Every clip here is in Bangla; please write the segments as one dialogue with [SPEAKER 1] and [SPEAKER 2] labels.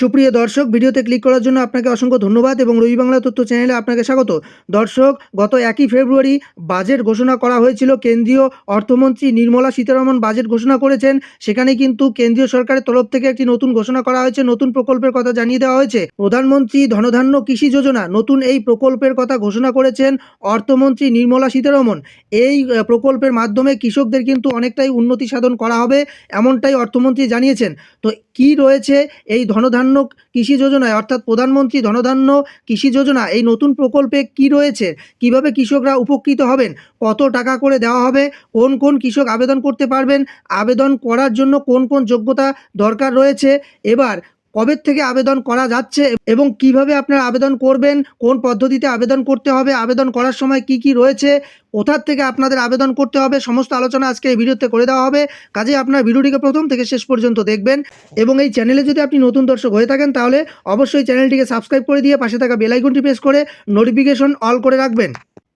[SPEAKER 1] সুপ্রিয় দর্শক, ভিডিওতে ক্লিক করার জন্য আপনাকে অসংখ্য ধন্যবাদ এবং রবি বাংলা তথ্য চ্যানেলে আপনাকে স্বাগত। দর্শক, গত একই ফেব্রুয়ারি বাজেট ঘোষণা করা হয়েছিল। কেন্দ্রীয় অর্থমন্ত্রী নির্মলা সীতারমন বাজেট ঘোষণা করেছেন। সেখানে কিন্তু কেন্দ্রীয় সরকারের তরফ থেকে একটি নতুন ঘোষণা করা হয়েছে। নতুন প্রকল্পের কথা জানিয়ে দেওয়া হয়েছে। প্রধানমন্ত্রী ধনধান্য কৃষি যোজনা নতুন এই প্রকল্পের কথা ঘোষণা করেছেন অর্থমন্ত্রী নির্মলা সীতারমন। এই প্রকল্পের মাধ্যমে কৃষকদের কিন্তু অনেকটাই উন্নতি সাধন করা হবে, এমনটাই অর্থমন্ত্রী জানিয়েছেন। তো কি রয়েছে এই ধনধান্য কৃষি যোজনায়, অর্থাৎ প্রধানমন্ত্রী ধনধান্য কৃষি যোজনা, এই নতুন প্রকল্পে কি রয়েছে? কীভাবে কৃষকরা উপকৃত হবেন? কত টাকা করে দেওয়া হবে? কোন কোন কৃষক আবেদন করতে পারবেন? আবেদন করার জন্য কোন কোন যোগ্যতা দরকার রয়েছে? এবার কবে থেকে আবেদন করা যাচ্ছে এবং কীভাবে আপনারা আবেদন করবেন, কোন পদ্ধতিতে আবেদন করতে হবে, আবেদন করার সময় কি কি রয়েছে কোথার থেকে আপনাদের আবেদন করতে হবে, সমস্ত আলোচনা আজকে এই ভিডিওতে করে দেওয়া হবে। কাজে আপনার ভিডিওটিকে প্রথম থেকে শেষ পর্যন্ত দেখবেন এবং এই চ্যানেলে যদি আপনি নতুন দর্শক হয়ে থাকেন তাহলে অবশ্যই চ্যানেলটিকে সাবস্ক্রাইব করে দিয়ে পাশে থাকা বেল আইকনটি প্রেস করে নোটিফিকেশন অল করে রাখবেন।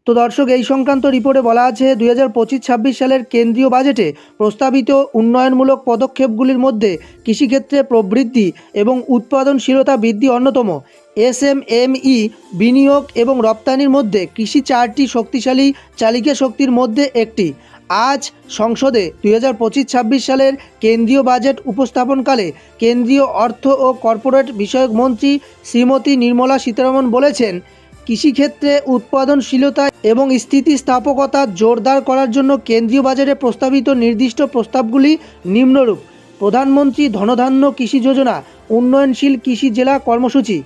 [SPEAKER 1] তো দর্শক, এই সংক্রান্ত রিপোর্টে বলা আছে, দুই হাজার পঁচিশ ছাব্বিশ সালের কেন্দ্রীয় বাজেটে প্রস্তাবিত উন্নয়নমূলক পদক্ষেপগুলির মধ্যে কৃষিক্ষেত্রে প্রবৃদ্ধি এবং উৎপাদনশীলতা বৃদ্ধি অন্যতম। এসএমএমই বিনিয়োগ এবং রপ্তানির মধ্যে কৃষি চারটি শক্তিশালী চালিকা শক্তির মধ্যে একটি। আজ সংসদে দুই হাজার পঁচিশ ছাব্বিশ সালের কেন্দ্রীয় বাজেট উপস্থাপনকালে কেন্দ্রীয় অর্থ ও কর্পোরেট বিষয়ক মন্ত্রী শ্রীমতী নির্মলা সীতারমন বলেছেন কৃষিক্ষেত্রে উৎপাদনশীলতা এবং স্থিতিস্থাপকতা জোরদার করার জন্য কেন্দ্রীয় বাজারে প্রস্তাবিত নির্দিষ্ট প্রস্তাবগুলি নিম্নরূপ। প্রধানমন্ত্রী ধনধান্য কৃষি যোজনা, উন্নয়নশীল কৃষি জেলা কর্মসূচি।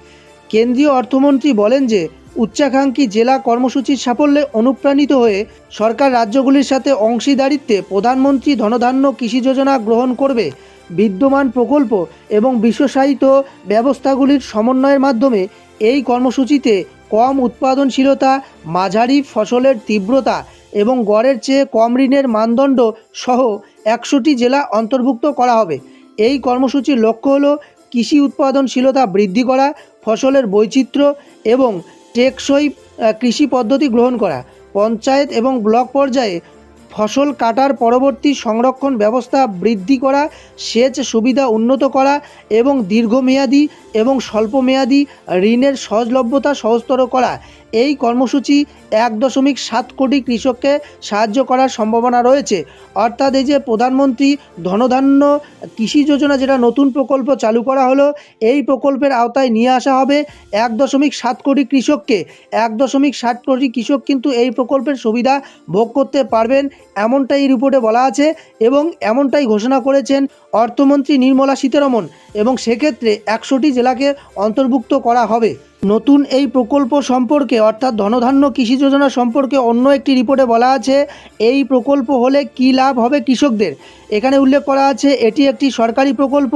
[SPEAKER 1] কেন্দ্রীয় অর্থমন্ত্রী বলেন যে, উচ্চাকাঙ্ক্ষী জেলা কর্মসূচির সাফল্যে অনুপ্রাণিত হয়ে সরকার রাজ্যগুলির সাথে অংশীদারিত্বে প্রধানমন্ত্রী ধনধান্য কৃষি যোজনা গ্রহণ করবে। বিদ্যমান প্রকল্প এবং বিশ্বসায়িত ব্যবস্থাগুলির সমন্বয়ের মাধ্যমে এই কর্মসূচিতে কম উৎপাদনশীলতা, মাঝারি ফসলের তীব্রতা এবং গড়ের চেয়ে কম ঋণের মানদণ্ড সহ একশোটি জেলা অন্তর্ভুক্ত করা হবে। এই কর্মসূচির লক্ষ্য হল কৃষি উৎপাদনশীলতা বৃদ্ধি করা, ফসলের বৈচিত্র্য এবং টেকসই কৃষি পদ্ধতি গ্রহণ করা। পঞ্চায়েত এবং ব্লক পর্যায়ে ফসল কাটার পরবর্তী সংরক্ষণ ব্যবস্থা বৃদ্ধি করা, সেচ সুবিধা উন্নত করা এবং দীর্ঘমেয়াদী এবং স্বল্পমেয়াদী ঋণের সহজলভ্যতা সহজতর করা। এই কর্মসূচি এক দশমিক সাত কোটি কৃষককে সাহায্য করার সম্ভাবনা রয়েছে। অর্থাৎ এই যে প্রধানমন্ত্রী ধনধান্য কৃষি যোজনা যেটা নতুন প্রকল্প চালু করা হলো, এই প্রকল্পের আওতায় নিয়ে আসা হবে এক দশমিক সাত কোটি কৃষককে। এক দশমিক ষাট কোটি কৃষক কিন্তু এই প্রকল্পের সুবিধা ভোগ করতে পারবেন এমনটাই রিপোর্টে বলা আছে এবং এমনটাই ঘোষণা করেছেন অর্থমন্ত্রী নির্মলা সীতারমন এবং সেক্ষেত্রে একশোটি জেলাকে অন্তর্ভুক্ত করা হবে। নতুন এই প্রকল্প সম্পর্কে, অর্থাৎ ধনধান্য কৃষি যোজনা সম্পর্কে অন্য একটি রিপোর্টে বলা আছে, এই প্রকল্প হলে কী লাভ হবে কৃষকদের? এখানে উল্লেখ করা আছে, এটি একটি সরকারি প্রকল্প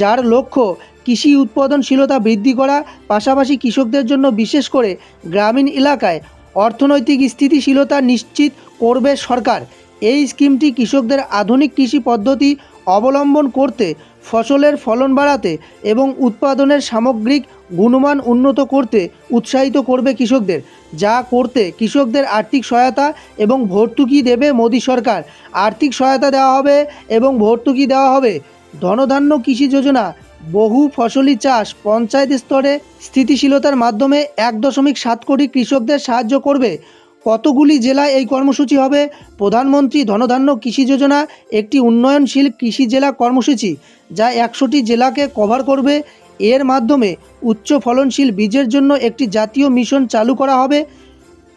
[SPEAKER 1] যার লক্ষ্য কৃষি উৎপাদনশীলতা বৃদ্ধি করা, পাশাপাশি কৃষকদের জন্য বিশেষ করে গ্রামীণ এলাকায় অর্থনৈতিক স্থিতিশীলতা নিশ্চিত করবে সরকার। এই স্কিমটি কৃষকদের আধুনিক কৃষি পদ্ধতি অবলম্বন করতে, ফসলের ফলন বাড়াতে এবং উৎপাদনের সামগ্রিক গুণমান উন্নত করতে উৎসাহিত করবে কৃষকদের। যা করতে কৃষকদের আর্থিক সহায়তা এবং ভর্তুকি দেবে মোদী সরকার। আর্থিক সহায়তা দেওয়া হবে এবং ভর্তুকি দেওয়া হবে। ধনধান্য কৃষি যোজনা বহু ফসলি চাষ পঞ্চায়েত স্তরে স্থিতিশীলতার মাধ্যমে এক দশমিক সাত কোটি কৃষকদের সাহায্য করবে। কতগুলি জেলায় এই কর্মসূচি হবে? প্রধানমন্ত্রী ধনধান্য কৃষি যোজনা একটি উন্নয়নশীল কৃষি জেলা কর্মসূচি, যা একশোটি জেলাকে কভার করবে। এর মাধ্যমে উচ্চ ফলনশীল বীজের জন্য একটি জাতীয় মিশন চালু করা হবে।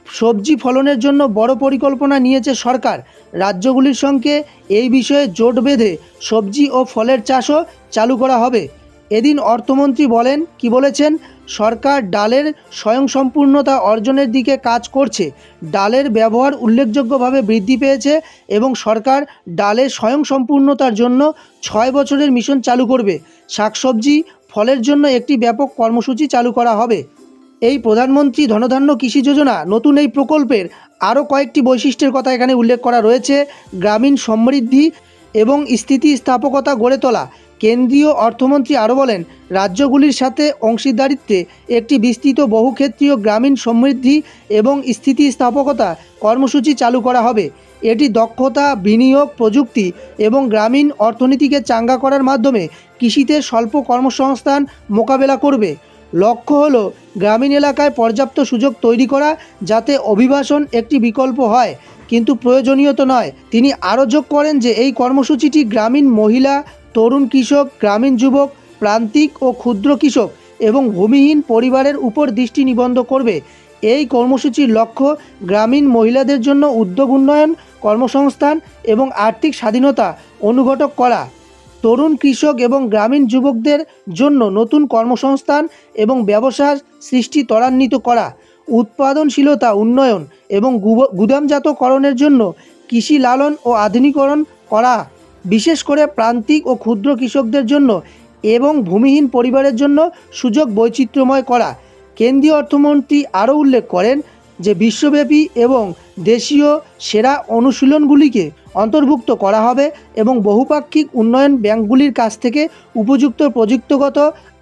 [SPEAKER 1] সবজি ফলনের জন্য বড় পরিকল্পনা নিয়েছে সরকার। রাজ্যগুলির সঙ্গে এই বিষয়ে জোট বেঁধে সবজি ও ফলের চাষও চালু করা হবে। এদিন অর্থমন্ত্রী বলেন, কি বলেছেন? সরকার ডালের স্বয়ংসম্পূর্ণতা অর্জনের দিকে কাজ করছে। ডালের ব্যবহার উল্লেখযোগ্যভাবে বৃদ্ধি পেয়েছে এবং সরকার ডালের স্বয়ংসম্পূর্ণতার জন্য ছয় বছরের মিশন চালু করবে। শাকসবজি ফলের জন্য একটি ব্যাপক কর্মসূচি চালু করা হবে। এই প্রধানমন্ত্রী ধনধান্য কৃষি যোজনা নতুন এই প্রকল্পের আরও কয়েকটি বৈশিষ্ট্যের কথা এখানে উল্লেখ করা রয়েছে। গ্রামীণ সমৃদ্ধি এবং স্থিতিস্থাপকতা গড়ে তোলা। কেন্দ্রীয় অর্থমন্ত্রী আরও বলেন, রাজ্যগুলির সাথে অংশীদারিত্বে একটি বিস্তৃত বহুক্ষেত্রীয় গ্রামীণ সমৃদ্ধি এবং স্থিতিস্থাপকতা কর্মসূচি চালু করা হবে। এটি দক্ষতা, বিনিয়োগ, প্রযুক্তি এবং গ্রামীণ অর্থনীতিকে চাঙ্গা করার মাধ্যমে কৃষিতে স্বল্প কর্মসংস্থান মোকাবেলা করবে। লক্ষ্য হল গ্রামীণ এলাকায় পর্যাপ্ত সুযোগ তৈরি করা যাতে অভিবাসন একটি বিকল্প হয়, কিন্তু প্রয়োজনীয় তো নয়। তিনি আরও যোগ করেন যে এই কর্মসূচিটি গ্রামীণ মহিলা, তরুণ কৃষক, গ্রামীণ যুবক, প্রান্তিক ও ক্ষুদ্র কৃষক এবং ভূমিহীন পরিবারের উপর দৃষ্টি নিবন্ধ করবে। এই কর্মসূচির লক্ষ্য গ্রামীণ মহিলাদের জন্য উদ্যোগ উন্নয়ন, কর্মসংস্থান এবং আর্থিক স্বাধীনতা অনুঘটক করা। তরুণ কৃষক এবং গ্রামীণ যুবকদের জন্য নতুন কর্মসংস্থান এবং ব্যবসার সৃষ্টি ত্বরান্বিত করা। উৎপাদনশীলতা উন্নয়ন এবং গুদামজাতকরণের জন্য কৃষি লালন ও আধুনিকরণ করা। বিশেষ করে প্রান্তিক ও ক্ষুদ্র কৃষকদের জন্য এবং ভূমিহীন পরিবারের জন্য সুযোগ বৈচিত্র্যময় করা। কেন্দ্রীয় অর্থমন্ত্রী আরও উল্লেখ করেন যে বিশ্বব্যাপী এবং দেশীয় সেরা অনুশীলনগুলিকে অন্তর্ভুক্ত করা হবে এবং বহুপাক্ষিক উন্নয়ন ব্যাংকগুলির কাছ থেকে উপযুক্ত প্রযুক্তিগত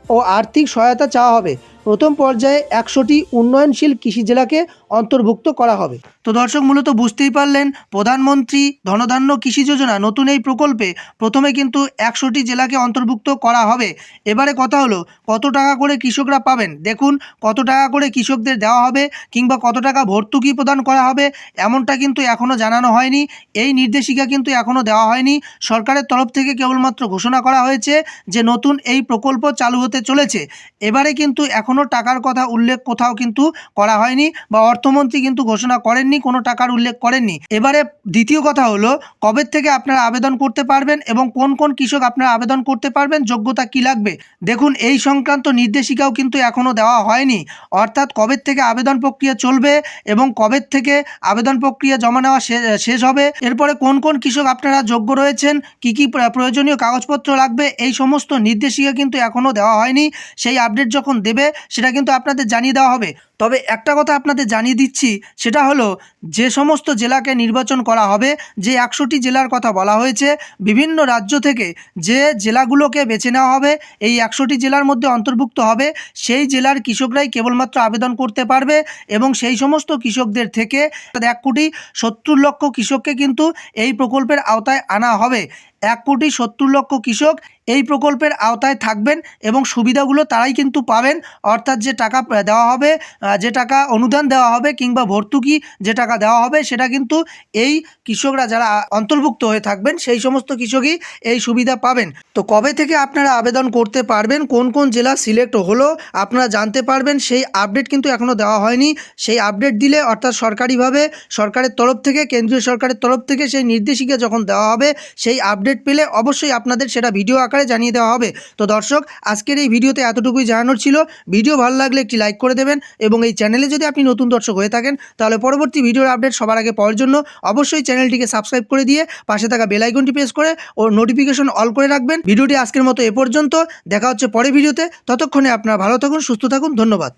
[SPEAKER 1] ও আর্থিক সহায়তা চাওয়া হবে। প্রথম পর্যায়ে একশোটি উন্নয়নশীল কৃষি জেলাকে অন্তর্ভুক্ত করা হবে। তো দর্শক, মূলত বুঝতেই পারলেন, প্রধানমন্ত্রী ধনধান্য কৃষি যোজনা নতুন এই প্রকল্পে প্রথমে কিন্তু একশোটি জেলাকে অন্তর্ভুক্ত করা হবে। এবারে কথা হলো, কত টাকা করে কৃষকরা পাবেন? দেখুন, কত টাকা করে কৃষকদের দেওয়া হবে কিংবা কত টাকা ভর্তুকি প্রদান করা হবে, এমনটা কিন্তু এখনও জানানো হয়নি। এই নির্দেশিকা কিন্তু এখনও দেওয়া হয়নি। সরকারের তরফ থেকে কেবলমাত্র ঘোষণা করা হয়েছে যে নতুন এই প্রকল্প চালু হতে চলেছে। এবারে কিন্তু এখনও টাকার কথা উল্লেখ কোথাও কিন্তু করা হয়নি বা অর্থমন্ত্রী কিন্তু ঘোষণা করেননি, কোনো টাকার উল্লেখ করেননি। এবারে দ্বিতীয় কথা হলো, কবে থেকে আপনারা আবেদন করতে পারবেন এবং কোন কোন কৃষক আপনারা আবেদন করতে পারবেন, যোগ্যতা কি লাগবে? দেখুন, এই সংক্রান্ত নির্দেশিকাও কিন্তু এখনও দেওয়া হয়নি। অর্থাৎ কবে থেকে আবেদন প্রক্রিয়া চলবে এবং কবে থেকে আবেদন প্রক্রিয়া জমা নেওয়া শেষ হবে, এরপরে কোন কোন কৃষক আপনারা যোগ্য রয়েছেন, কি কি প্রয়োজনীয় কাগজপত্র লাগবে, এই সমস্ত নির্দেশিকা কিন্তু এখনও দেওয়া হয়নি। সেই আপডেট যখন দেবে সেটা কিন্তু আপনাদের জানিয়ে দেওয়া হবে। তবে একটা কথা আপনাদের জানিয়ে দিচ্ছি, সেটা হলো যে সমস্ত জেলাকে নির্বাচন করা হবে, যে একশোটি জেলার কথা বলা হয়েছে, বিভিন্ন রাজ্য থেকে যে জেলাগুলোকে বেছে নেওয়া হবে, এই একশোটি জেলার মধ্যে অন্তর্ভুক্ত হবে, সেই জেলার কৃষকরাই কেবলমাত্র আবেদন করতে পারবে এবং সেই সমস্ত কৃষকদের থেকে এক কোটি সত্তর লক্ষ কৃষককে কিন্তু এই প্রকল্পের আওতায় আনা হবে। এক কোটি সত্তর লক্ষ কৃষক এই প্রকল্পের আওতায় থাকবেন এবং সুবিধাগুলো তারাই কিন্তু পাবেন। অর্থাৎ যে টাকা দেওয়া হবে যে টাকা অনুদান দেওয়া হবে কিংবা ভর্তুকি যে টাকা দেওয়া হবে সেটা কিন্তু এই কৃষকরা যারা অন্তর্ভুক্ত হয়ে থাকবেন সেই সমস্ত কৃষকই এই সুবিধা পাবেন। তো কবে থেকে আপনারা আবেদন করতে পারবেন? কোন কোন জেলা সিলেক্ট হলো? আপনারা জানতে পারবেন, সেই আপডেট কিন্তু এখনও দেওয়া হয়নি। সেই আপডেট দিলে অর্থাৎ সরকারিভাবে সরকারের তরফ থেকে, কেন্দ্রীয় সরকারের তরফ থেকে সেই নির্দেশিকা যখন দেওয়া হবে, সেই আপডেট পেলে অবশ্যই আপনাদের সেটা ভিডিও আকারে জানিয়ে দেওয়া হবে। তো দর্শক, আজকের এই ভিডিওতে এতটুকুই জানানোর ছিল। ভিডিও ভালো লাগলে একটি লাইক করে দেবেন এবং এই চ্যানেলে যদি আপনি নতুন দর্শক হয়ে থাকেন, তাহলে পরবর্তী ভিডিওর আপডেট সবার আগে পাওয়ার জন্য অবশ্যই চ্যানেলটিকে সাবস্ক্রাইব করে দিয়ে পাশে থাকা বেল আইকনটি প্রেস করে ও নোটিফিকেশন অল করে রাখবেন। ভিডিওটি আজকের মতো এ পর্যন্ত। দেখা হচ্ছে পরে ভিডিওতে ততক্ষণে আপনারা ভালো থাকুন, সুস্থ থাকুন। ধন্যবাদ।